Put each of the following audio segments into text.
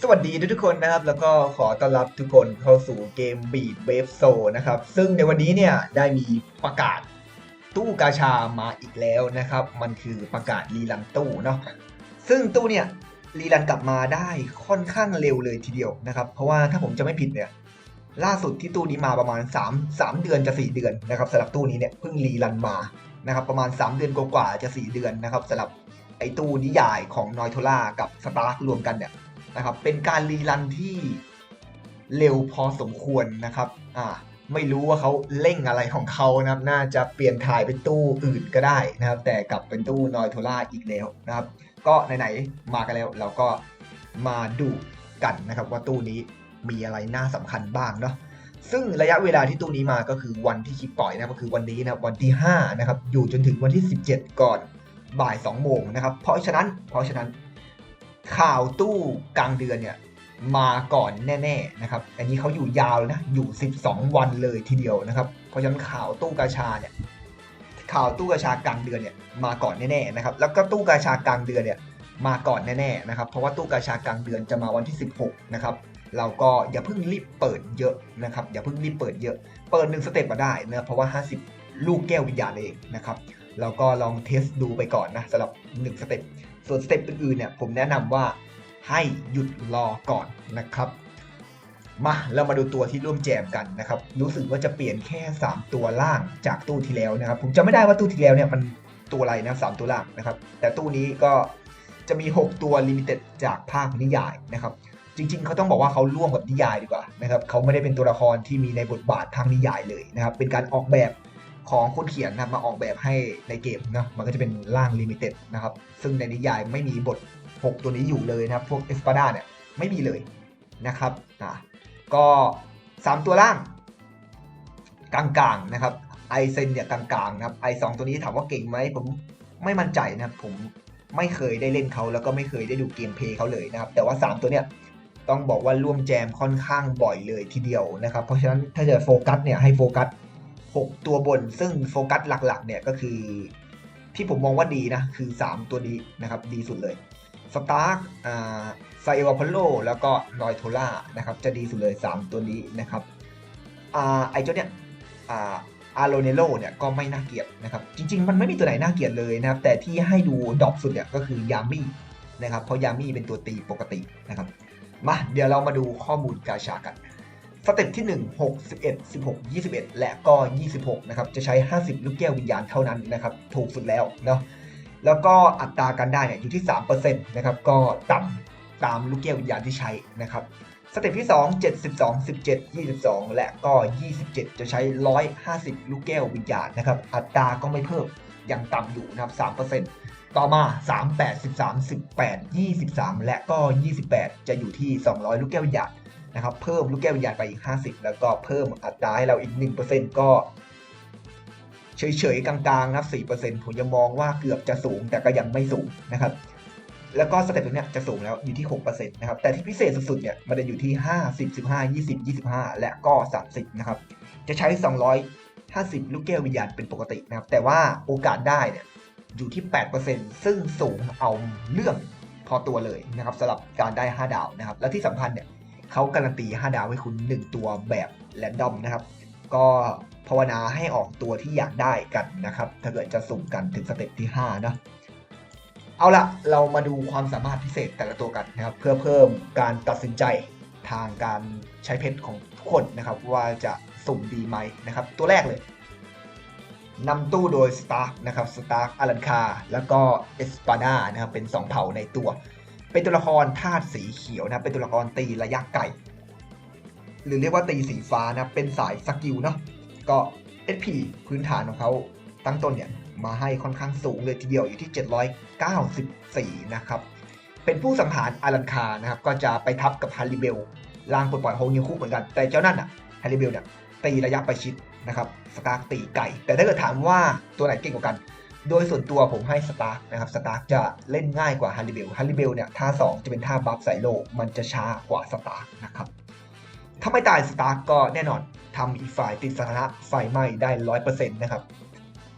สวัสดีทุกคนนะครับ แล้วก็ขอต้อนรับทุกคนเข้าสู่เกม Beat Wave s o นะครับ ซึ่งในวันนี้เนี่ยได้มีประกาศตู้กาชามาอีกแล้วนะครับ มันคือประกาศรีลันตู้เนาะซึ่งตู้เนี่ยรีลันกลับมาได้ค่อนข้างเร็วเลยทีเดียวนะครับ เพราะว่าถ้าผมจะไม่ผิดเนี่ยล่าสุดที่ตู้นี้มาประมาณ 3 3 เดือนจะ 4 เดือนนะครับสำหรับตู้นี้เนี่ยเพิ่งรีรันมานะครับประมาณ 3 เดือนกว่าๆจะ 4 เดือนนะครับสำหรับไอตู้นิยายของนอยโทล่ากับสตาร์รวมกันเนี่ย นะครับ เป็นการรีรันที่เร็วพอสมควรนะครับ อ่า ไม่รู้ว่าเขาเร่งอะไรของเขานะครับ น่าจะเปลี่ยนถ่ายเป็นตู้อื่นก็ได้นะครับ แต่กลับเป็นตู้นอยโทล่าอีกแล้วนะครับ ก็ไหนๆมากันแล้วเราก็มาดูกันนะครับ ว่าตู้นี้มีอะไรน่าสำคัญบ้างเนาะซึ่งระยะเวลาที่ตู้นี้มาก็คือวันที่คลิปปล่อยนะก็คือวันนี้นะวันที่5นะครับอยู่จนถึงวันที่ 17 ก่อนบ่าย2โมงนะครับ เพราะฉะนั้นเพราะฉะนั้น ข่าวตู้กลางเดือนเนี่ยมาก่อนแน่ๆนะครับ อันนี้เขาอยู่ยาวเลยนะ อยู่ 12 วันเลยทีเดียวนะครับ เพราะฉะนั้นข่าวตู้กาชาเนี่ย ข่าวตู้กาชากลางเดือนเนี่ยมาก่อนแน่ๆนะครับ แล้วก็ตู้กาชากลางเดือนเนี่ยมาก่อนแน่ๆนะครับ เพราะว่าตู้กาชากลางเดือนจะมาวันที่ 16 นะครับ เราก็อย่าเพิ่งรีบเปิดเยอะนะครับ อย่าเพิ่งรีบเปิดเยอะ เปิดหนึ่งสเต็ปมาได้นะเพราะว่า 50 ลูกแก้ววิญญาณเองนะครับเราก็ลองเทสดูไปก่อนนะสำหรับ1สเต็ป ส่วนสเต็ปอื่นๆเนี่ยผมแนะนำว่าให้หยุดรอก่อนนะครับ มาเรามาดูตัวที่ร่วมแจมกันนะครับ รู้สึกว่าจะเปลี่ยนแค่ 3 ตัวล่างจากตู้ที่แล้วนะครับ ผมจำไม่ได้ว่าตู้ที่แล้วเนี่ยมันตัวอะไรนะสามตัวล่างนะครับ แต่ตู้นี้ก็จะมี 6 ตัวลิมิเต็ดจากภาคนิยายนะครับ จริงๆ เขาต้องบอกว่าเขาร่วมกับนิยายดีกว่านะครับเขาไม่ได้เป็นตัวละครที่มีในบทบาททางนิยายเลยนะครับ เป็นการออกแบบ ของคนเขียนนะมาออกแบบให้ในเกมนะมันก็จะเป็นร่างลิมิเต็ดนะครับ ซึ่งในนิยายไม่มีบท 6 ตัวนี้อยู่เลยนะครับ พวกเอสปาดาเนี่ยไม่มีเลยนะครับอ่าก็ 3 ตัวล่าง กลางๆนะครับไอเซนเนี่ยกลางๆนะครับไอสองตัวนี้ถามว่าเก่งไหมผมไม่มั่นใจนะครับผมไม่เคยได้เล่นเขาแล้วก็ไม่เคยได้ดูเกมเพลย์เขาเลยนะครับ แต่ว่า 3 ตัวเนี่ยต้องบอกว่าร่วมแจมค่อนข้างบ่อยเลยทีเดียวนะครับ เพราะฉะนั้นถ้าจะโฟกัสเนี่ยให้โฟกัส 6 ตัวบน ซึ่งโฟกัสหลักๆ เนี่ยก็คือ ที่ผมมองว่าดีนะ คือ 3 ตัวนี้นะครับ ดีสุดเลยสตาร์กอ่าไซเอวพอลโลแล้วก็นอยโทล่านะครับ จะดีสุดเลย 3 ตัวนี้นะครับอ่าไอเจ้าเนี่ยอ่าอาร์โลเนโลเนี่ยก็ไม่น่าเกลียดนะครับ จริง ๆ มันไม่มีตัวไหนน่าเกลียดเลยนะครับ แต่ที่ให้ดูดอปสุดเนี่ยก็คือยามี่นะครับ เพราะยามี่เป็นตัวตีปกตินะครับ มาเดี๋ยวเรามาดูข้อมูลกาชากัน สเต็ปที่ 1 6 11 16 21 และก็ 26 นะครับ จะใช้ 50 ลูกแก้ววิญญาณเท่านั้นนะครับ ถูกสุดแล้วเนาะ แล้วก็อัตราการได้เนี่ยอยู่ที่ 3%นะครับ ก็ต่ำตามลูกแก้ววิญญาณที่ใช้นะครับ สเต็ปที่ 2 72 17 22 และก็ 27 จะใช้ 150 ลูกแก้ววิญญาณนะครับ อัตราก็ไม่เพิ่ม ยังต่ำอยู่นะครับ 3%ต่อมา 3 8 13 18 23 และก็ 28 จะอยู่ที่ 200 ลูกแก้ววิญญาณ นะครับเพิ่มลูกแก้ววิญญาณไปอีก 50 แล้วก็เพิ่มอัตราให้เราอีก 1%ก็เฉยๆกลางๆนะครับ4%ผมยังมองว่าเกือบจะสูงแต่ก็ยังไม่สูงนะครับ แล้วก็สเต็ปตรงนี้จะสูงแล้วอยู่ที่6%นะครับ แต่ที่พิเศษสุดๆเนี่ยมันจะอยู่ที่50 15 20 25และก็30นะครับ จะใช้250ลูกแก้ววิญญาณเป็นปกตินะครับ แต่ว่าโอกาสได้เนี่ยอยู่ที่8%ซึ่งสูงเอาเรื่องพอตัวเลยนะครับสำหรับการได้5ดาวนะครับ และที่สำคัญเนี่ย เขาการันตี 5 ดาวให้คุณ 1 ตัวแบบแรนดอมนะครับ ก็ภาวนาให้ออกตัวที่อยากได้กันนะครับ ถ้าเกิดจะสุ่มกันถึงสเต็ปที่5นะเอาละเรามาดูความสามารถพิเศษแต่ละตัวกันนะครับ เพื่อเพิ่มการตัดสินใจทางการใช้เพชรของทุกคนนะครับ ว่าจะสุ่มดีไหมนะครับ ตัวแรกเลยนำตู้โดยสตาร์กนะครับสตาร์กอลันคา แล้วก็เอสปาดานะครับ เป็น 2 เผ่าในตัว เป็นตัวละครธาตุสีเขียวนะเป็นตัวละครตีระยะไกลหรือเรียกว่าตีสีฟ้านะเป็นสายสกิลเนาะก็ SP พื้นฐานของเขาตั้งต้นเนี่ยมาให้ค่อนข้างสูงเลยทีเดียวอยู่ที่ 794 นะครับ เป็นผู้สังหารอารันคานะครับ ก็จะไปทับกับฮาริเบลล่างปลดปล่อยโฮนิวคู่เหมือนกัน แต่เจ้านั่นอะฮาริเบลเนี่ยตีระยะประชิดนะครับสตาร์ตีไก่ แต่ถ้าเกิดถามว่าตัวไหนเก่งกว่ากัน โดยส่วนตัวผมให้สตาร์กนะครับสตาร์กจะเล่นง่ายกว่าฮาริเบลฮาริเบลเนี่ยท่า 2 จะเป็นท่าบัฟใส่โลมันจะช้ากว่าสตาร์กนะครับถ้าไม่ตายสตาร์กก็แน่นอนทำอีกฝ่ายติดสถานะไฟไหม้ได้ร้อยเปอร์เซ็นต์นะครับ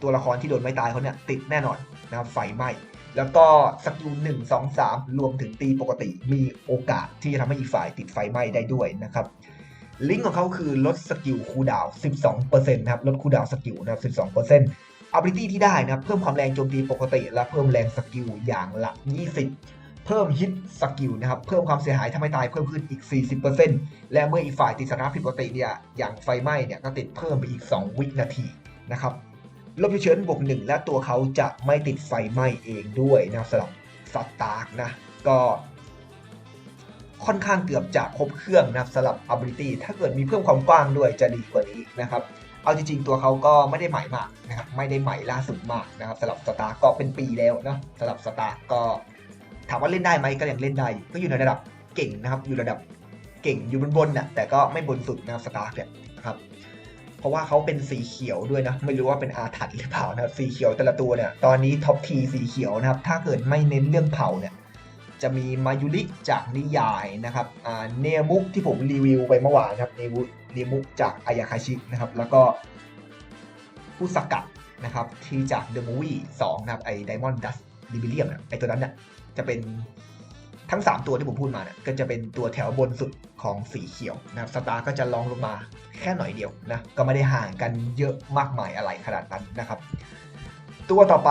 ตัวละครที่โดนไม่ตายเขาเนี่ยติดแน่นอนนะครับไฟไหม้แล้วก็สกิลหนึ่งสองสามรวมถึงตีปกติมีโอกาสที่จะทำให้อีกฝ่ายติดไฟไหม้ได้ด้วยนะครับลิงก์ของเขาคือลดสกิลคูดาวน์12%นะครับลดคูดาวสกิลนะครับ 12% ability ที่ได้นะครับ เพิ่มความแรงโจมตีปกติ และเพิ่มแรงสกิลอย่างละ 20 เพิ่มฮิตสกิลนะครับ เพิ่มความเสียหายทำให้ตายเพิ่มขึ้นอีก 40%และเมื่ออีกฝ่ายติดสถานะผิดปกติเนี่ย อย่างไฟไหม้เนี่ยก็ติดเพิ่มไปอีก 2 วินาทีนะครับลบเฉือนบวกหนึ่งและตัวเขาจะไม่ติดไฟไหม้เองด้วยนะสำหรับสตาร์กนะ ก็ค่อนข้างเกือบจะครบเครื่องนะสำหรับ ability ถ้าเกิดมีเพิ่มความกว้างด้วยจะดีกว่านี้นะครับ เอาจริงๆ ตัวเขาก็ไม่ได้ใหม่มากนะครับไม่ได้ใหม่ล่าสุดมากนะครับสำหรับสตาร์ก็เป็นปีแล้วเนะสำหรับสตาร์ก็ถามว่าเล่นได้ไหมก็ยังเล่นได้ ก็อยู่ในระดับเก่งนะครับอยู่ระดับเก่งอยู่บนบนน่ะแต่ก็ไม่บนสุดนะครับสตาร์เนี่ยนะครับเพราะว่าเขาเป็นสีเขียวด้วยนะไม่รู้ว่าเป็นอาถรรพ์หรือเปล่านะครับสีเขียวแต่ละตัวเนี่ยตอนนี้ท็อปทีสีเขียวนะครับถ้าเกิดไม่เน้นเรื่องเผ่าเนี่ยจะมีมายุริจากนิยายนะครับเนมุกที่ผมรีวิวไปเมื่อวานครับเนมุก เนมุกจากอายาคาชินะครับ แล้วก็ผู้สกัดนะครับที่จากเดอะมูวี่สองนะครับไอไดมอนด์ดัสดิบิเลียมไอตัวนั้นเนี่ยจะเป็นทั้ง 3 ตัวที่ผมพูดมาเนี่ยก็จะเป็นตัวแถวบนสุดของสีเขียวนะครับสตาร์ก็จะลองลงมาแค่หน่อยเดียวนะก็ไม่ได้ห่างกันเยอะมากมายอะไรขนาดนั้นนะครับ ตัวต่อไป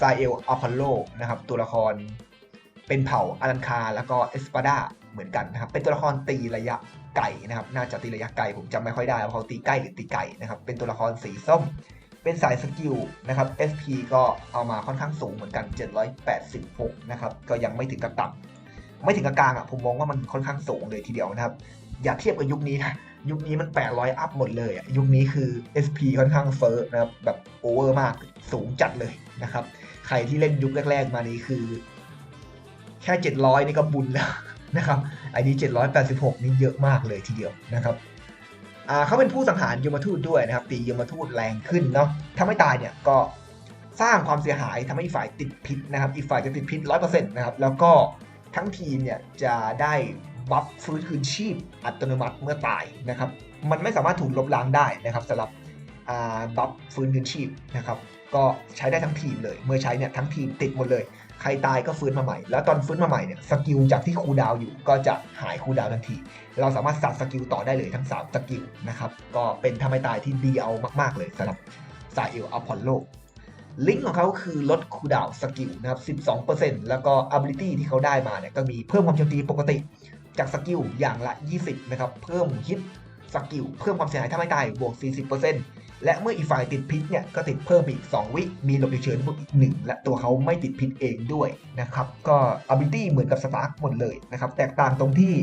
ซาเอลอพอลโลนะครับตัวละครเป็นเผ่าอารันคาแล้วก็เอสปาดาเหมือนกันนะครับเป็นตัวละครตีระยะ ไกลนะครับ น่าจะตีระยะไกลผมจำไม่ค่อยได้ว่าเขาตีใกล้หรือตีไกลนะครับ เป็นตัวละครสีส้ม เป็นสายสกิลนะครับ SP ก็เอามาค่อนข้างสูงเหมือนกัน 786 นะครับ ก็ยังไม่ถึงกับต่ำไม่ถึงกับกลางอะ ผมมองว่ามันค่อนข้างสูงเลยทีเดียวนะครับ อย่าเทียบกับยุคนี้นะ ยุคนี้มัน 800 อัพหมดเลยอะ ยุคนี้คือ SP ค่อนข้างเฟอร์นะครับ แบบโอเวอร์มาก สูงจัดเลยนะครับ ใครที่เล่นยุคแรก ๆ มานี้คือ แค่ 700 นี่ก็บุญแล้ว นะครับไอ้นี้786 นี่เยอะมากเลยทีเดียวนะครับเขาเป็นผู้สังหารยมทูตด้วยนะครับ ตียมทูตแรงขึ้นเนาะถ้าไม่ตายเนี่ยก็สร้างความเสียหายทำให้อีกฝ่ายติดพิษนะครับ อีกฝ่ายจะติดพิษ100%นต์นะครับ แล้วก็ทั้งทีมเนี่ยจะได้บัฟฟื้นคืนชีพอัตโนมัติเมื่อตายนะครับ มันไม่สามารถถูกลบล้างได้นะครับสำหรับบัฟฟื้นคืนชีพนะครับ ก็ใช้ได้ทั้งทีมเลย เมื่อใช้เนี่ยทั้งทีมติดหมดเลย ใครตายก็ฟื้นมาใหม่ แล้วตอนฟื้นมาใหม่เนี่ยสกิลจากที่คูดาวอยู่ก็จะหายคูดาวทันที เราสามารถสับสกิลต่อได้เลยทั้ง 3 สกิลนะครับ ก็เป็นทำให้ตายที่ดีเอามากๆเลยสำหรับซาเอลอพอลโลลิงก์ของเขาคือลดคูดาวสกิลนะครับ 12%แล้วก็ ability ที่เขาได้มาเนี่ยก็มีเพิ่มความโจมตีปกติ จากสกิลอย่างละ 20 นะครับ เพิ่มฮิตสกิลเพิ่มความเสียหายถ้าไม่ตายบวก 40% และเมื่ออีกฝ่ายติดพิษเนี่ยก็ติดเพิ่มอีก 2 วิมีหลบเฉยๆบวกอีก1และตัวเขาไม่ติดพิษเองด้วยนะครับก็ ability เหมือนกับสตาร์กหมดเลยนะครับแตกต่างตรงที่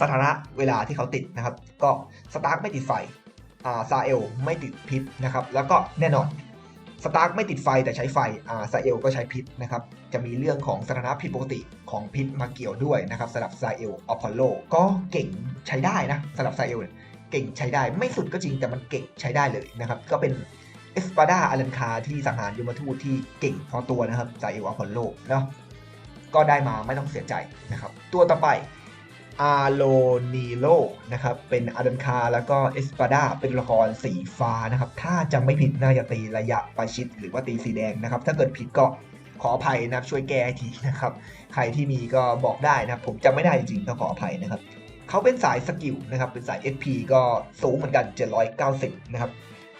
สถานะเวลาที่เขาติดนะครับ ก็สตาร์กไม่ติดไฟอ่าซาเอลไม่ติดพิษนะครับแล้วก็แน่นอนสตาร์กไม่ติดไฟแต่ใช้ไฟอ่าซาเอลก็ใช้พิษนะครับ จะมีเรื่องของสถานะผิดปกติของพิษมาเกี่ยวด้วยนะครับสำหรับซาเอลอพอลโลก็เก่งใช้ได้นะสำหรับซาเอลเก่งใช้ได้ไม่สุดก็จริงแต่มันเก่งใช้ได้เลยนะครับ ก็เป็นเอสปาดาอารันคาที่สังหารยมทูตที่เก่งพอตัวนะครับซากเอลอพอลโลเนาะก็ได้มาไม่ต้องเสียใจนะครับ ตัวต่อไปอาโลนีโลนะครับเป็นอาดันคาแล้วก็เอสปาดาเป็นละครสีฟ้านะครับ ถ้าจำไม่ผิดน่าจะตีระยะประชิดหรือว่าตีสีแดงนะครับ ถ้าเกิดผิดก็ขออภัยนะครับช่วยแก้ทีนะครับ ใครที่มีก็บอกได้นะครับ ผมจำไม่ได้จริงๆต้องขออภัยนะครับ เขาเป็นสายสกิลนะครับ เป็นสาย SP ก็สูงเหมือนกัน 790 นะครับ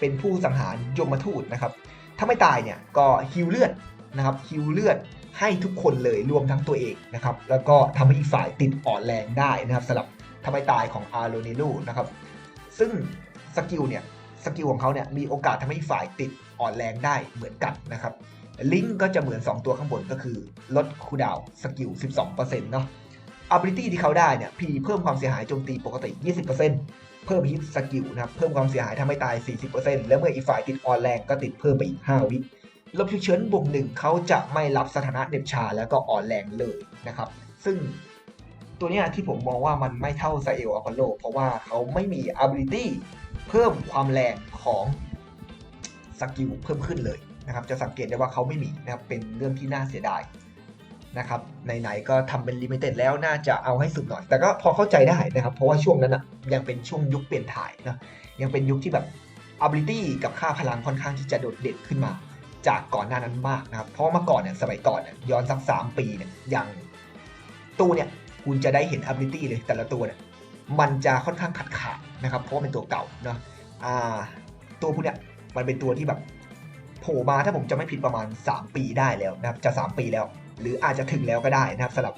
เป็นผู้สังหารยมทูตนะครับ ถ้าไม่ตายเนี่ยก็ฮิวเลือดนะครับฮิวเลือดให้ทุกคนเลยรวมทั้งตัวเองนะครับ แล้วก็ทำให้อีกฝ่ายติดอ่อนแรงได้นะครับสำหรับทำให้ตายของอาร์โลเนลูนะครับ ซึ่งสกิลเนี่ยสกิลของเขาเนี่ยมีโอกาสทำให้อีกฝ่ายติดอ่อนแรงได้เหมือนกันนะครับลิงก์ก็จะเหมือน 2 ตัวข้างบนก็คือลดคูดาวสกิล 12%เนาะ ability ที่เขาได้เนี่ยพีเพิ่มความเสียหายโจมตีปกติ 20%เพิ่มฮิตสกิลนะครับ เพิ่มความเสียหายทำให้ตาย 40%แล้วเมื่ออีกฝ่ายติดอ่อนแรงก็ติดเพิ่มไปอีก 5 วิลบเชิญบวกหนึ่งเขาจะไม่รับสถานะเด็บชาแล้วก็อ่อนแรงเลยนะครับ ซึ่งตัวนี้ที่ผมมองว่ามันไม่เท่าไซเอลอพอลโลเพราะว่าเขาไม่มี ability เพิ่มความแรงของสกิลเพิ่มขึ้นเลยนะครับ จะสังเกตได้ว่าเขาไม่มีนะครับ เป็นเรื่องที่น่าเสียดาย นะครับไหนๆก็ทำเป็นลิมิเต็ดแล้วน่าจะเอาให้สุดหน่อย แต่ก็พอเข้าใจได้นะครับ เพราะว่าช่วงนั้นอนะยังเป็นช่วงยุคเปลี่ยนถ่ายนะยังเป็นยุคที่แบบ ability กับค่าพลังค่อนข้างที่จะโดดเด่นขึ้นมา จากก่อนหน้านั้นมากนะครับ เพราะว่าเมื่อก่อนเนี่ยสมัยก่อนเนี่ยย้อนสักสามปีเนี่ยอย่างตู้เนี่ยคุณจะได้เห็น ability เลยแต่ละตัวเนี่ยมันจะค่อนข้างขัดขาดนะครับ เพราะเป็นตัวเก่าเนาะอ่าตัวพวกเนี้ยมันเป็นตัวที่แบบโผล่มาถ้าผมจะไม่ผิดประมาณ 3 ปีได้แล้วนะครับจะ 3 ปีแล้ว หรืออาจจะถึงแล้วก็ได้นะครับสำหรับ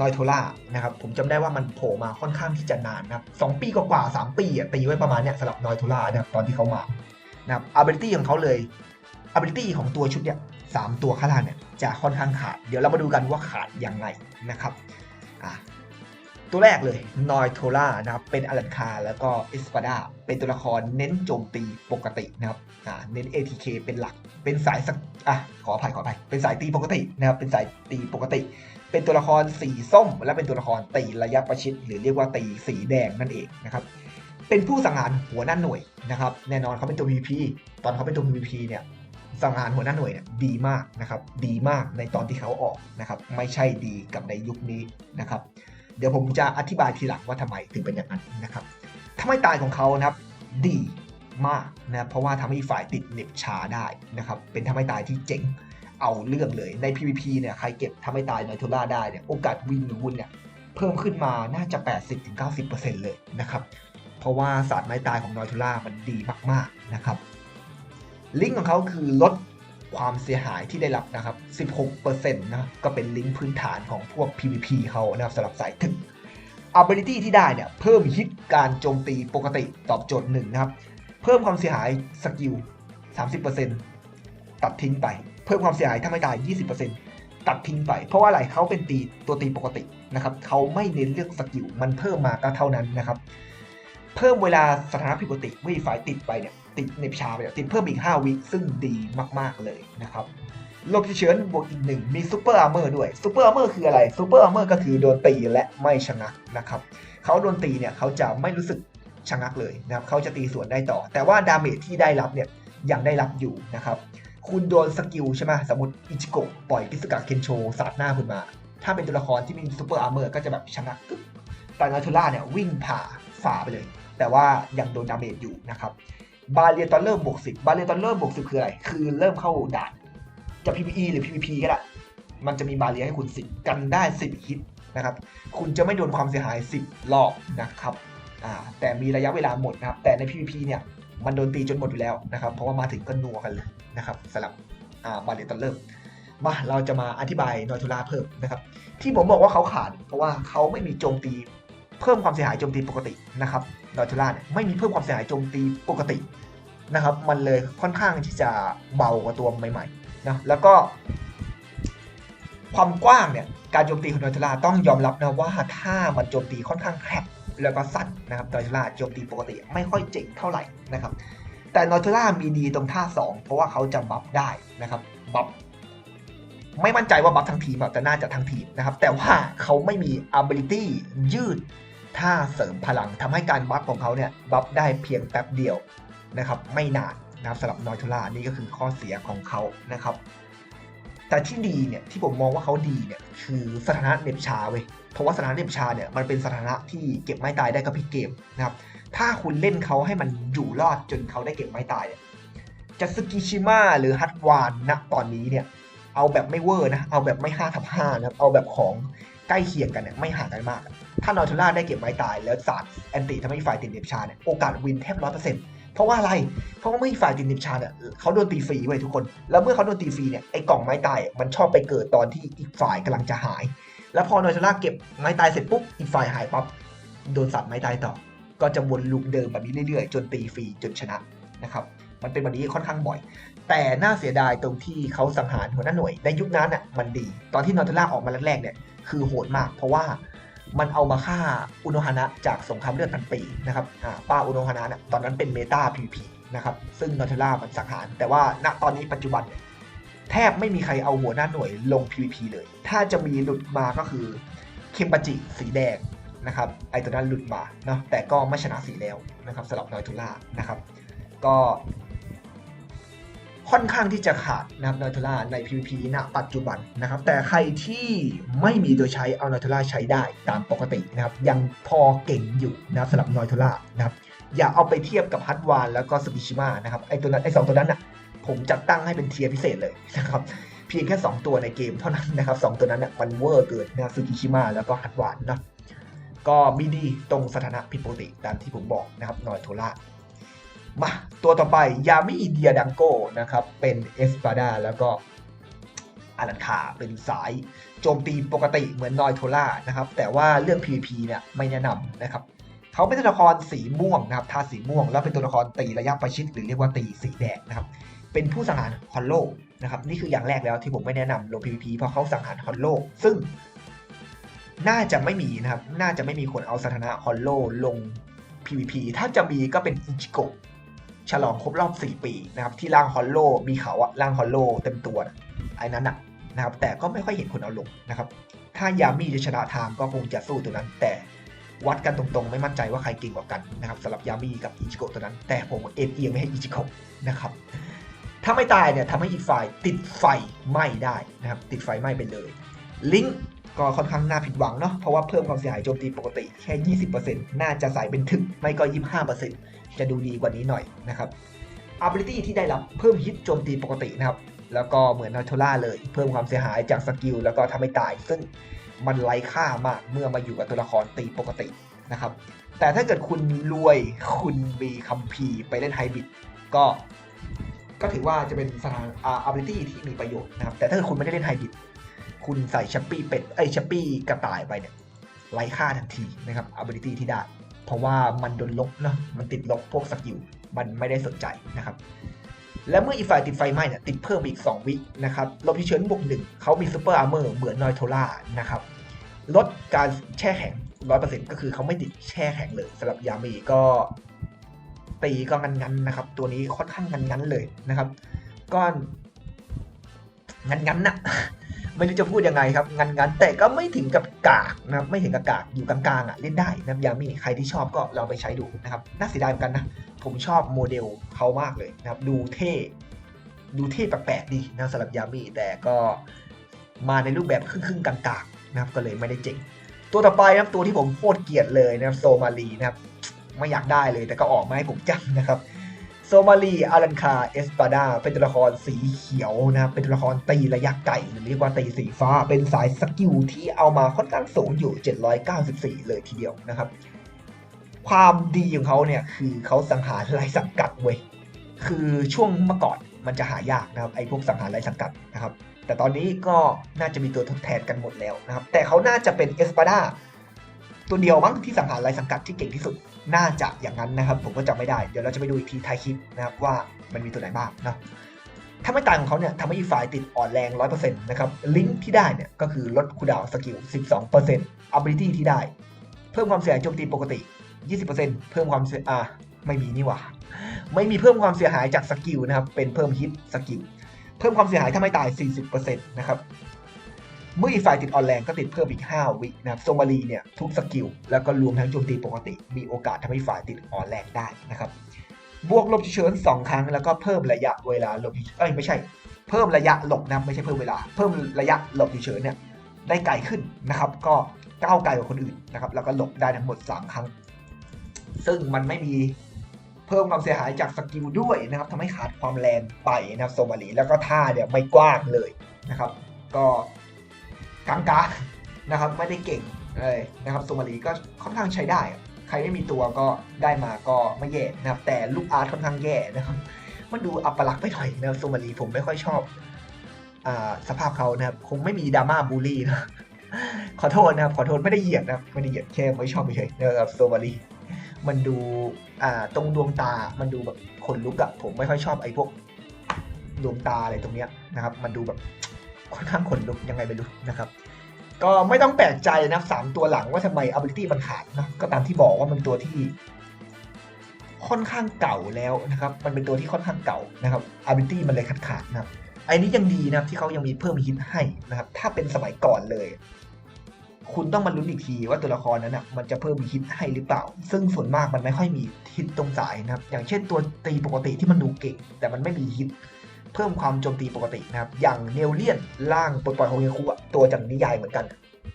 นอยโทล่านะครับผมจำได้ว่ามันโผล่มาค่อนข้างที่จะนานนะครับสองปีกว่าๆสามปีอะตีไว้ประมาณเนี้ยสำหรับนอยโทล่านะครับตอนที่เขามานะครับ ability ของเขาเลย ability ของตัวชุดเนี่ยสามตัวข้างล่างเนี่ยจะค่อนข้างขาด เดี๋ยวเรามาดูกันว่าขาดยังไงนะครับอะตัวแรกเลยนอยโทล่านะครับเป็นอลันคาแล้วก็เอสปาดาเป็นตัวละครเน้นโจมตีปกตินะครับ อ่าเน้น ATK เป็นหลัก เป็นสายสักอะขออภัยขออภัยเป็นสายตีปกตินะครับ เป็นสายตีปกติ เป็นตัวละครสีส้ม และเป็นตัวละครตีระยะประชิด หรือเรียกว่าตีสีแดงนั่นเองนะครับเป็นผู้สังหารหัวหน้าหน่วยนะครับ แน่นอนเขาเป็นตัว PVP ตอนเขาเป็นตัว PVP เนี่ยสังหารหัวหน้าหน่วยเนี่ยดีมากนะครับ ดีมากในตอนที่เขาออกนะครับ ไม่ใช่ดีกับในยุคนี้นะครับ เดี๋ยวผมจะอธิบายทีหลังว่าทำไมถึงเป็นอย่างนั้นนะครับทำไมตายของเขานะครับ ดี มากนะเพราะว่าทำให้ฝ่ายติดเหน็บชาได้นะครับเป็นทำให้ตายที่เจ๋งเอาเรื่องเลยใน PVP เนี่ยใครเก็บทำให้ตายในทูล่าได้เนี่ยโอกาสวินหรือวุนเนี่ยเพิ่มขึ้นมาน่าจะ 80-90%เลยนะครับเพราะว่าศาสตร์ไม้ตายของนอยทูล่ามันดีมากๆนะครับลิงก์ของเขาคือลดความเสียหายที่ได้รับนะครับ 16%นะก็เป็นลิงก์พื้นฐานของพวก PVP เขานะครับสำหรับสายถึง ability ที่ได้เนี่ยเพิ่มฮิตการโจมตีปกติตอบโจทย์หนึ่งนะครับ เพิ่มความเสียหายสกิล 30%ตัดทิ้งไป เพิ่มความเสียหายถ้าไม่ตาย 20%ตัดทิ้งไป เพราะว่าอะไรเขาเป็นตีตัวตีปกตินะครับเขาไม่เน้นเรื่องสกิลมันเพิ่มมาก็เท่านั้นนะครับ เพิ่มเวลาสถานะผิดปกติเมื่ฝ่ายติดไปเนี่ยติดเนบชาไปเนี่ยติดเพิ่มอีก 5 วิซึ่งดีมาก ๆ เลยนะครับโลกเฉินบวกอีกหนึ่งมีซูเปอร์อาร์เมอร์ด้วยซูเปอร์อาร์เมอร์คืออะไรซูเปอร์อาร์เมอร์ก็คือโดนตีและไม่ชะงักนะครับเขาโดนตีเนี่ยเขาจะไม่รู้สึก ชะงักเลยนะครับเขาจะตีสวนได้ต่อ แต่ว่าดาเมจที่ได้รับเนี่ยยังได้รับอยู่นะครับคุณโดนสกิลใช่ไหมสมมติอิจิโกะปล่อยพิสกะเคนโชสาดหน้าคุณมา ถ้าเป็นตัวละครที่มีซูเปอร์อาร์เมอร์ก็จะแบบชะงักกึ๊บแต่นาทูล่าเนี่ยวิ่งผ่าฝ่าไปเลย แต่ว่ายังโดนดาเมจอยู่นะครับบาเรียตอนเริ่มบวกสิบบาเรียตอนเริ่มบวกสิบคืออะไร คือเริ่มเข้าด่าน จะ PVE หรือ PVP ก็ได้ มันจะมีบาเรียให้คุณสิบกันได้สิบฮิตนะครับ คุณจะไม่โดนความเสียหายสิบรอบนะครับ แต่มีระยะเวลาหมดนะครับ แต่ใน PVP เนี่ยมันโดนตีจนหมดอยู่แล้วนะครับ เพราะว่ามาถึงก็นัวกันเลยนะครับสำหรับอ่าบาเรียนตอนเริ่มมาเราจะมาอธิบายนอยทูล่าเพิ่มนะครับ ที่ผมบอกว่าเขาขาด เพราะว่าเขาไม่มีโจมตีเพิ่มความเสียหายโจมตีปกตินะครับนอยทูล่าเนี่ยไม่มีเพิ่มความเสียหายโจมตีปกตินะครับ มันเลยค่อนข้างที่จะเบากว่าตัวใหม่ๆนะแล้วก็ความกว้างเนี่ยการโจมตีของนอยทูล่าต้องยอมรับนะว่าถ้ามันโจมตีค่อนข้างแคบ แล้วก็สั้นนะครับนอยทล่าโจมตีปกติไม่ค่อยเจ๋งเท่าไหร่นะครับ แต่นอยทล่ามีดีตรงท่า 2 เพราะว่าเขาจะบัฟได้นะครับบัฟไม่มั่นใจว่าบัฟทั้งทีมแต่น่าจะทั้งทีมนะครับ แต่ว่าเขาไม่มี ability ยืดท่าเสริมพลังทำให้การบัฟของเขาเนี่ยบัฟได้เพียงแป๊บเดียวนะครับ ไม่นานนะครับสำหรับนอยทูล่านี่ก็คือข้อเสียของเขานะครับ แต่ที่ดีเนี่ยที่ผมมองว่าเขาดีเนี่ยคือสถานะเน็บชาเว้ยเพราะว่าสถานะเน็บชาเนี่ยมันเป็นสถานะที่เก็บไม้ตายได้กับพี่เกมนะครับถ้าคุณเล่นเขาให้มันอยู่รอดจนเขาได้เก็บไม้ตายเนี่ยจะสกิชิมะหรือฮัตวานณตอนนี้เนี่ยเอาแบบไม่เวอร์นะ เอาแบบไม่ห้าทับห้านะเอาแบบของใกล้เคียงกันเนี่ยไม่ห่างกันมาก ถ้านอทูล่าได้เก็บไม้ตายแล้วสาดแอนติทำให้ฝ่ายติดเน็บชาเนี่ยโอกาสวินแทบร้อยเปอร์เซ็นต์ เพราะว่าอะไร เพราะว่าเมื่อฝ่ายตินนิมชาเนี่ยเขาโดนตีฟรีไว้ทุกคน แล้วเมื่อเขาโดนตีฟรีเนี่ยไอ้กล่องไม้ตายมันชอบไปเกิดตอนที่อีกฝ่ายกำลังจะหาย แล้วพอนอยชล่าเก็บไม้ตายเสร็จปุ๊บอีกฝ่ายหายปั๊บโดนสับไม้ตายต่อ ก็จะวนลูปเดิมแบบนี้เรื่อยๆ จนตีฟรีจนชนะนะครับมันเป็นแบบนี้ค่อนข้างบ่อย แต่น่าเสียดายตรงที่เขาสังหารหัวหน้าหน่วยในยุคนั้นอะมันดี ตอนที่นอตล่าออกมาแรกๆเนี่ยคือโหดมาก เพราะว่า มันเอามาฆ่าอุโนฮานะจากสงครามเลือดพันปีนะครับป้าอุโนฮานะตอนนั้นเป็นเมตาพีพีนะครับซึ่งนอเทล่ามันสังหาร แต่ว่าณตอนนี้ปัจจุบันแทบไม่มีใครเอาหัวหน้าหน่วยลง PVP เลย ถ้าจะมีหลุดมาก็คือเคมปาจิสีแดงนะครับ ไอตัวนั้นหลุดมาเนาะ แต่ก็ไม่ชนะสีแล้วนะครับสำหรับนอยทูล่านะครับ ก็ ค่อนข้างที่จะขาดนะครับนอยทล่าใน PVP ณปัจจุบันนะครับ แต่ใครที่ไม่มีตัวใช้เอานอยทล่าใช้ได้ตามปกตินะครับ ยังพอเก่งอยู่นะครับสำหรับนอยทล่านะครับ อย่าเอาไปเทียบกับฮัตวานแล้วก็สกิชิมะนะครับไอตัวนั้นไอสองตัวนั้นน่ะผมจัดตั้งให้เป็นเทียร์พิเศษเลยนะครับเพียงแค่ 2 ตัวในเกมเท่านั้นนะครับสองตัวนั้นเนี่ยมันเวอร์เกินนะซูกิชิมะแล้วก็ฮัตวานนะก็มีดีตรงสถานะผิดปกติตามที่ผมบอกนะครับนอยโทล่า มาตัวต่อไปยามิเดียดังโกนะครับเป็นเอสปาดาแล้วก็อารันคาเป็นสายโจมตีปกติเหมือนนอยโทล่านะครับแต่ว่าเรื่อง PVP เนี่ยไม่แนะนำนะครับเขาเป็นตัวละครสีม่วงนะครับทาสีม่วง แล้วเป็นตัวละครตีระยะประชิดหรือเรียกว่าตีสีแดงนะครับเป็นผู้สังหารฮอลโลนะครับนี่คืออย่างแรกแล้วที่ผมไม่แนะนำลง PVP เพราะเขาสังหารฮอลโลซึ่งน่าจะไม่มีนะครับ น่าจะไม่มีคนเอาสถานะฮอลโลลง PVP ถ้าจะมีก็เป็นอิจิโกะ ฉลองครบรอบ 4 ปีนะครับที่ร่างฮอลโลมีเขาอะร่างฮอลโลเต็มตัวนะไอ้นั้นอะนะครับแต่ก็ไม่ค่อยเห็นคนเอาลงนะครับถ้ายามีจะชนะทางก็คงจะสู้ตัวนั้น แต่วัดกันตรงๆ ไม่มั่นใจว่าใครเก่งกว่ากันนะครับสำหรับยามีกับอิจิโกะตัวนั้น แต่ผมเอ็นเอียงไม่ให้อิจิโกะนะครับถ้าไม่ตายเนี่ยทำให้อีกฝ่ายติดไฟไหม้ได้นะครับติดไฟไหม้ไปเลยลิงก์ก็ค่อนข้างน่าผิดหวังเนาะเพราะว่าเพิ่มความเสียหายโจมตีปกติแค่ 20%น่าจะใส่เป็นถึงไม่ก็ 25% จะดูดีกว่านี้หน่อยนะครับ ability ที่ได้รับเพิ่มฮิตโจมตีปกตินะครับ แล้วก็เหมือนนอโทล่าเลย เพิ่มความเสียหายจากสกิลแล้วก็ทำให้ตาย ซึ่งมันไร้ค่ามากเมื่อมาอยู่กับตัวละครตีปกตินะครับ แต่ถ้าเกิดคุณรวยคุณมีคัมภีร์ไปเล่นไฮบิดก็ก็ถือว่าจะเป็นสถานอ่า ability ที่มีประโยชน์นะครับ แต่ถ้าเกิดคุณไม่ได้เล่นไฮบิดคุณใส่ชัปปี้เป็ดไอชัปปี้กระต่ายไปเนี่ยไร้ค่าทันทีนะครับ ability ที่ได้ เพราะว่ามันโดนลบเนาะมันติดลบพวกสกิลมันไม่ได้สนใจนะครับ และเมื่ออีกฝ่ายติดไฟไหม้เนี่ยติดเพิ่มอีก 2 วินะครับลบที่เชิญบวกหนึ่งเขามีซูเปอร์อาร์เมอร์เหมือนนอยโทล่านะครับลดการแช่แข็ง100%ก็คือเขาไม่ติดแช่แข็งเลยสำหรับยามีก็ตีก็งันๆนนะครับ ตัวนี้ค่อนข้างงันๆเลยนะครับก็งันๆน่ะ ไม่รู้จะพูดยังไงครับงันๆแต่ก็ไม่ถึงกับกากนะครับไม่ถึงกับกากอยู่กลางๆอะเล่นได้นะยามีใครที่ชอบก็ลองไปใช้ดูนะครับน่าเสียดายเหมือนกันนะผมชอบโมเดลเขามากเลยนะครับดูเท่ดูเท่แปลกๆดีนะสำหรับยามีแต่ก็มาในรูปแบบครึ่งๆกลางๆนะครับก็เลยไม่ได้เจ๋งตัวต่อไปนะครับตัวที่ผมโคตรเกลียดเลยนะครับโซมาลีนะครับไม่อยากได้เลยแต่ก็ออกมาให้ผมจำนะครับ ซมาลีอารันคา เอสปาดา เป็นตัวละครสีเขียวนะครับเป็นตัวละครตีระยะไกลหรือเรียกว่าตีสีฟ้า เป็นสายสกิลที่เอามาค่อนข้างสูงอยู่ 794 เลยทีเดียวนะครับ ความดีของเขาเนี่ยคือเขาสังหารไร้สังกัดเว้ย คือช่วงเมื่อก่อนมันจะหายากนะครับไอ้พวกสังหารไร้สังกัดนะครับ แต่ตอนนี้ก็น่าจะมีตัวทดแทนกันหมดแล้วนะครับ แต่เขาน่าจะเป็นเอสปาดาตัวเดียวมั้งที่สังหารไร้สังกัดที่เก่งที่สุด น่าจะอย่างนั้นนะครับ ผมก็จำไม่ได้ เดี๋ยวเราจะไปดูอีกทีท้ายคลิปนะครับว่ามันมีตัวไหนบ้างนะถ้าไม่ตายของเขาเนี่ยทำให้อีกฝ่ายติดอ่อนแรง 100%นะครับ ลิงก์ที่ได้เนี่ยก็คือลดคูดาวสกิล 12% ability ที่ได้ เพิ่มความเสียหายโจมตีปกติ 20%เพิ่มความเสียอ่าไม่มีนี่หว่า ไม่มีเพิ่มความเสียหายจากสกิลนะครับ เป็นเพิ่มฮิตสกิล เพิ่มความเสียหายถ้าไม่ตาย 40%นะครับ เมื่ออีกฝ่ายติดออนแรงก็ติดเพิ่มอีก 5 วินะครับโซมารีเนี่ยทุกสกิล แล้วก็รวมทั้งโจมตีปกติ มีโอกาสทำให้ฝ่ายติดออนแรงได้นะครับบวกลบเฉินสองครั้งแล้วก็เพิ่มระยะเวลาหลบเอ้ยไม่ใช่ เพิ่มระยะหลบนะไม่ใช่เพิ่มเวลา เพิ่มระยะหลบเฉินเนี่ยได้ไกลขึ้นนะครับ ก็ก้าวไกลกว่าคนอื่นนะครับแล้วก็หลบได้ทั้งหมด 3 ครั้ง ซึ่งมันไม่มีเพิ่มความเสียหายจากสกิลด้วยนะครับทำให้ขาดความแรงไปนะครับโซมาลีแล้วก็ท่าเนี่ยไม่กว้างเลยนะครับ ก็ กลางๆนะครับไม่ได้เก่งเลยนะครับโซมาลีก็ค่อนข้างใช้ได้ ใครไม่มีตัวก็ได้มาก็ไม่แย่นะครับ แต่ลูกอาร์ตค่อนข้างแย่นะครับ มันดูอัปลักษณ์ไปหน่อยนะครับโซมาลีผมไม่ค่อยชอบอสภาพเขานะครับคงไม่มีดราม่าบูลลี่นะขอโทษนะครับขอโทษไม่ได้เหยียดนะไม่ได้เหยียดแค่ไม่ชอบเฉยนะครับโซมาลีมันดูอ่าตรงดวงตา มันดูแบบขนลุกอะผมไม่ค่อยชอบไอ้พวกดวงตาอะไรตรงเนี้ยนะครับ มันดูแบบ ค่อนข้างขนลุกยังไงไม่รู้นะครับ ก็ไม่ต้องแปลกใจนะสามตัวหลังว่าทำไม ability มันขาดนะก็ตามที่บอกว่ามันตัวที่ ค่อนข้างเก่าแล้วนะครับ มันเป็นตัวที่ค่อนข้างเก่านะครับ ability มันเลยขาดขาดนะครับไอ้นี้ยังดีนะที่เขายังมีเพิ่มฮิตให้นะครับ ถ้าเป็นสมัยก่อนเลย คุณต้องมาลุ้นอีกทีว่าตัวละครนั้นอะมันจะเพิ่มฮิตให้หรือเปล่า ซึ่งส่วนมากมันไม่ค่อยมีฮิตตรงสายนะครับ อย่างเช่นตัวตีปกติที่มันดูเก่ง แต่มันไม่มีฮิต เพิ่มความโจมตีปกตินะครับ อย่างเนลเลียนล่างปลดปล่อยของเฮคุอะตัวจากนิยายเหมือนกัน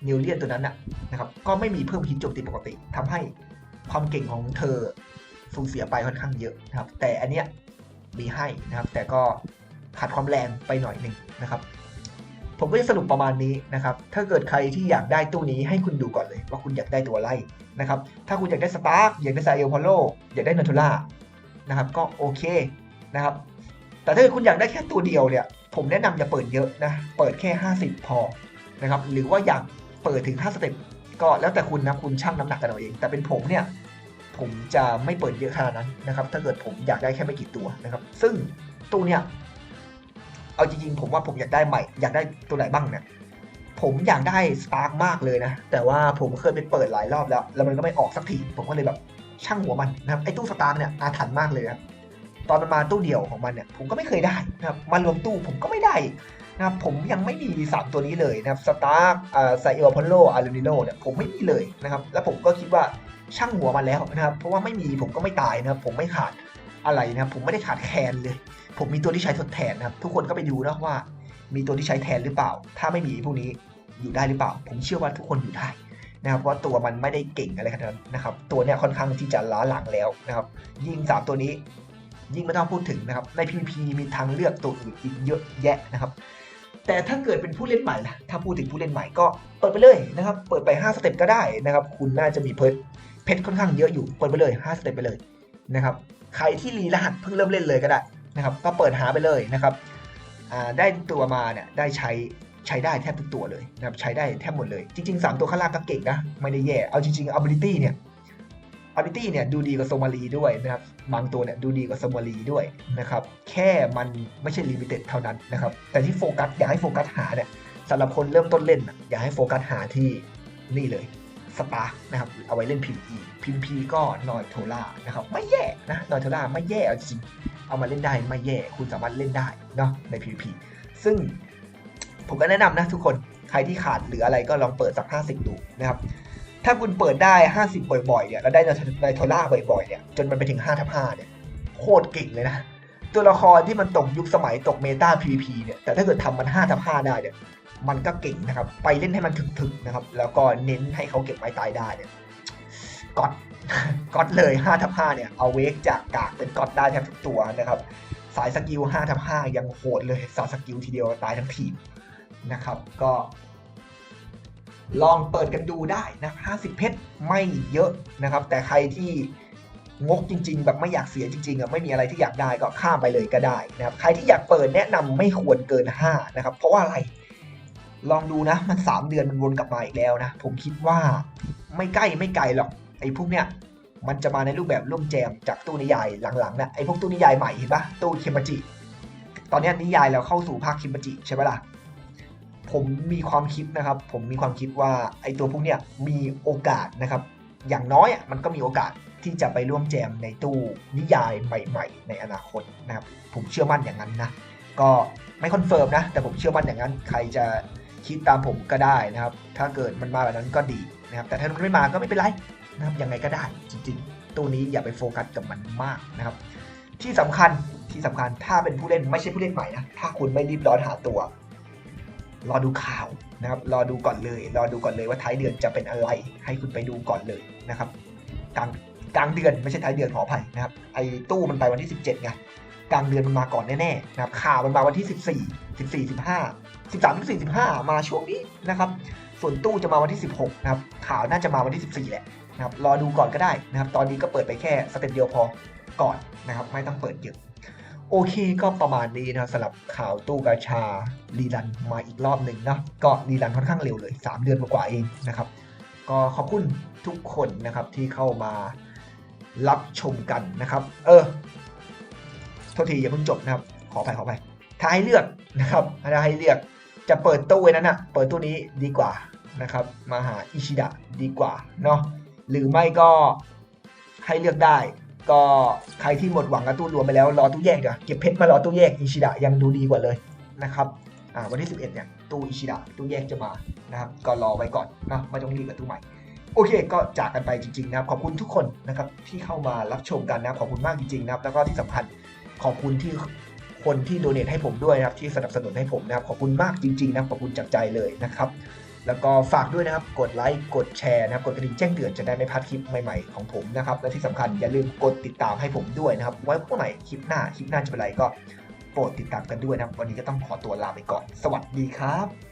เนลเลียนตัวนั้นน่ะนะครับก็ไม่มีเพิ่มฮิตโจมตีปกติทำให้ความเก่งของเธอสูญเสียไปค่อนข้างเยอะนะครับ แต่อันเนี้ยมีให้นะครับ แต่ก็ขาดความแรงไปหน่อยหนึ่งนะครับ ผมก็จะสรุปประมาณนี้นะครับ ถ้าเกิดใครที่อยากได้ตู้นี้ให้คุณดูก่อนเลย ว่าคุณอยากได้ตัวอะไรนะครับ ถ้าคุณอยากได้สปาร์กอยากได้ไซเอลพอลโลอยากได้นัทูล่านะครับ ก็โอเคนะครับ แต่ถ้าคุณอยากได้แค่ตัวเดียวเนี่ย ผมแนะนำอย่าเปิดเยอะนะ เปิดแค่ 50 พอนะครับ หรือว่าอยากเปิดถึง5สเต็ปก็แล้วแต่คุณนะคุณชั่งน้ำหนักกันเอาเอง แต่เป็นผมเนี่ย ผมจะไม่เปิดเยอะขนาดนั้นนะครับ ถ้าเกิดผมอยากได้แค่ไม่กี่ตัวนะครับ ซึ่งตู้เนี่ย เอาจริงๆ ผมว่าผมอยากได้ใหม่ อยากได้ตัวไหนบ้างเนี่ยผมอยากได้สตาร์กมากเลยนะ แต่ว่าผมเคยไปเปิดหลายรอบแล้ว แล้วมันก็ไม่ออกสักที ผมก็เลยแบบช่างหัวมันนะครับ ไอ้ตู้สตาร์กเนี่ยอาถรรพ์มากเลยนะ ตอนมันมาตู้เดียวของมันเนี่ยผมก็ไม่เคยได้นะครับมารวมตู้ผมก็ไม่ได้นะครับผมยังไม่มีสามตัวนี้เลยนะครับสตาร์กอ่าไซเอลพอลโลอารูนิโลเนี่ยผมไม่มีเลยนะครับแล้วผมก็คิดว่าช่างหัวมันแล้วนะครับ เพราะว่าไม่มีผมก็ไม่ตายนะครับ ผมไม่ขาดอะไรนะครับ ผมไม่ได้ขาดแคลนเลย ผมมีตัวที่ใช้ทดแทนนะครับ ทุกคนก็ไปดูนะว่า มีตัวที่ใช้แทนหรือเปล่า ถ้าไม่มีพวกนี้อยู่ได้หรือเปล่า ผมเชื่อว่าทุกคนอยู่ได้นะครับเพราะตัวมันไม่ได้เก่งอะไรขนาดนั้นนะครับ ตัวเนี้ยค่อนข้างที่จะล้าหลังแล้วนะครับ ยิ่งสามตัวนี้ ยิ่งไม่ต้องพูดถึงนะครับ ใน PVP มีทางเลือกตัวอื่นอีกเยอะแยะนะครับ แต่ถ้าเกิดเป็นผู้เล่นใหม่ล่ะ ถ้าพูดถึงผู้เล่นใหม่ก็เปิดไปเลยนะครับ เปิดไป 5 สเต็ปก็ได้นะครับ คุณน่าจะมีเพชรเพชรค่อนข้างเยอะอยู่ เปิดไปเลย 5 สเต็ปไปเลยนะครับ ใครที่รีรหัสเพิ่งเริ่มเล่นเลยก็ได้นะครับ ก็เปิดหาไปเลยนะครับ ได้ตัวมาเนี่ยได้ใช้ใช้ได้แทบทุกตัวเลยนะครับ ใช้ได้แทบหมดเลย จริงๆ 3 ตัวข้างล่างก็เก่งนะ ไม่ได้แย่ เอาจริงๆ ability เนี่ย ability เนี่ยดูดีกว่าโซมารีด้วยนะครับ บางตัวเนี่ยดูดีกว่าโซมารีด้วยนะครับ แค่มันไม่ใช่ limited เท่านั้นนะครับ แต่ที่โฟกัสอยากให้โฟกัสหาเนี่ยสำหรับคนเริ่มต้นเล่น อยากให้โฟกัสหาที่นี่เลยสปาร์นะครับ เอาไว้เล่น PVE PVP ก็นอยโทล่านะครับ ไม่แย่นะนอยโทล่าไม่แย่จริง เอามาเล่นได้ไม่แย่ คุณสามารถเล่นได้เนาะใน PVP ซึ่งผมก็แนะนำนะทุกคน ใครที่ขาดหรืออะไรก็ลองเปิดสัก 50 ดูนะครับ ถ้าคุณเปิดได้ 50 บ่อยๆเนี่ยแล้วได้ในโทล่าบ่อยๆเนี่ยจนมันไปถึง5ทับ5เนี่ยโคตรเก่งเลยนะ ตัวละครที่มันตกยุคสมัยตกเมตา PVP เนี่ยแต่ถ้าเกิดทำมัน5ทับ5ได้เนี่ยมันก็เก่งนะครับ ไปเล่นให้มันถึกๆนะครับ แล้วก็เน้นให้เขาเก็บไม้ตายได้เนี่ยก็อดก็อดเลย5ทับ5เนี่ยเอาเวกจากกากเป็นก็อดได้แทบทุกตัวนะครับสายสกิล5ทับ5ยังโหดเลยสายสกิลทีเดียวตายทั้งทีมนะครับ ก็ ลองเปิดกันดูได้นะ50 เพชรไม่เยอะนะครับ แต่ใครที่งกจริง ๆ แบบไม่อยากเสียจริงๆอะไม่มีอะไรที่อยากได้ก็ข้ามไปเลยก็ได้นะครับ ใครที่อยากเปิดแนะนำไม่ควรเกิน 5 นะครับ เพราะว่าอะไร ลองดูนะมัน 3 เดือนมันวนกลับมาอีกแล้วนะ ผมคิดว่าไม่ใกล้ไม่ไกลหรอกไอ้พวกเนี้ยมันจะมาในรูปแบบร่วมแจมจากตู้นิยายหลังๆนะไอ้พวกตู้นิยายใหม่เห็นปะตู้เคมจิ ตอนนี้นิยายเราเข้าสู่ภาคเคมจิใช่ไหมล่ะ ผมมีความคิดนะครับ ผมมีความคิดว่าไอตัวพวกเนี้ยมีโอกาสนะครับ อย่างน้อยมันก็มีโอกาสที่จะไปร่วมแจมในตู้นิยายใหม่ ๆ ในอนาคตนะครับ ผมเชื่อมั่นอย่างนั้นนะ ก็ไม่คอนเฟิร์มนะ แต่ผมเชื่อมั่นอย่างนั้น ใครจะคิดตามผมก็ได้นะครับ ถ้าเกิดมันมาแบบนั้นก็ดีนะครับ แต่ถ้ามันไม่มาก็ไม่เป็นไรนะครับ ยังไงก็ได้จริงๆตู้นี้อย่าไปโฟกัสกับมันมากนะครับ ที่สำคัญที่สำคัญถ้าเป็นผู้เล่นไม่ใช่ผู้เล่นใหม่นะ ถ้าคุณไม่รีบร้อนหาตัว รอดูข่าวนะครับ รอดูก่อนเลย รอดูก่อนเลยว่าท้ายเดือนจะเป็นอะไร ให้คุณไปดูก่อนเลยนะครับกลางกลางเดือนไม่ใช่ท้ายเดือนขออภัยนะครับ ไอ้ตู้มันไปวันที่ 17ไงกลางเดือนมันมาก่อนแน่ๆนะครับ ข่าวมันมาวันที่ 14 14 15 13 14 15 มาช่วงนี้นะครับ ส่วนตู้จะมาวันที่ 16 นะครับ ข่าวน่าจะมาวันที่ 14 แหละนะครับ รอดูก่อนก็ได้นะครับ ตอนนี้ก็เปิดไปแค่สเต็ปเดียวพอก่อนนะครับ ไม่ต้องเปิดเยอะ โอเคก็ประมาณนี้นะสำหรับข่าวตู้กาชารีรันมาอีกรอบหนึ่งนะก็รีรันค่อนข้างเร็วเลย 3 เดือนกว่าเองนะครับ ก็ขอบคุณทุกคนนะครับที่เข้ามารับชมกันนะครับ เออโทษทีอย่าเพิ่งจบนะครับ ขอไปขอไปถ้าให้เลือกนะครับถ้าให้เลือกจะเปิดตู้นั้นอะเปิดตู้นี้ดีกว่านะครับ มาหาอิชิดะดีกว่าเนาะหรือไม่ก็ให้เลือกได้ ก็ใครที่หมดหวังกับตู้รวมไปแล้วรอตู้แยกเดี๋ยวเก็บเพชรมารอตู้แยกอิชิดะยังดูดีกว่าเลยนะครับอ่าวันที่ 11เนี่ยตู้อิชิดะตู้แยกจะมานะครับก็รอไว้ก่อนนะไม่ต้องรีบกับตู้ใหม่โอเค ก็จากกันไปจริงๆนะครับขอบคุณทุกคนนะครับที่เข้ามารับชมกันนะขอบคุณมากจริงๆนะครับแล้วก็ที่สำคัญขอบคุณที่คนที่โดเนทให้ผมด้วยนะครับที่สนับสนุนให้ผมนะครับขอบคุณมากจริงๆนะขอบคุณจากใจเลยนะครับ แล้วก็ฝากด้วยนะครับ กดไลค์ กดแชร์นะครับ กดกระดิ่งแจ้งเตือนจะได้ไม่พลาดคลิปใหม่ๆของผมนะครับ และที่สำคัญอย่าลืมกดติดตามให้ผมด้วยนะครับ ไว้พวกไหม่คลิปหน้า คลิปหน้าจะเป็นอะไรก็โปรดติดตามกันด้วยนะครับ วันนี้ก็ต้องขอตัวลาไปก่อน สวัสดีครับ